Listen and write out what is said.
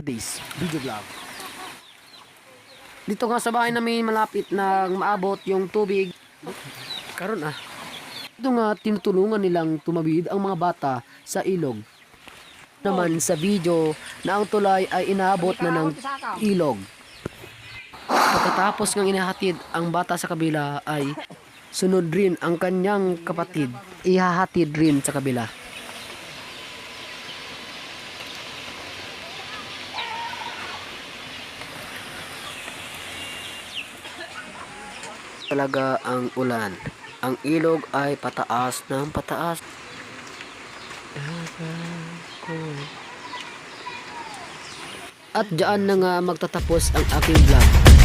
Today's video vlog. Dito nga sa bahay namin malapit na maabot yung tubig. Karon ah. Ito nga tinutulungan nilang tumawid ang mga bata sa ilog. Naman sa video na ang tulay ay inaabot na ng ilog. Pagkatapos ng inahatid ang bata sa kabila ay sunod rin ang kanyang kapatid. Ihahatid rin sa kabila. Talaga ang ulan. Ang ilog ay pataas ng pataas. At diyan na nga magtatapos ang aking vlog.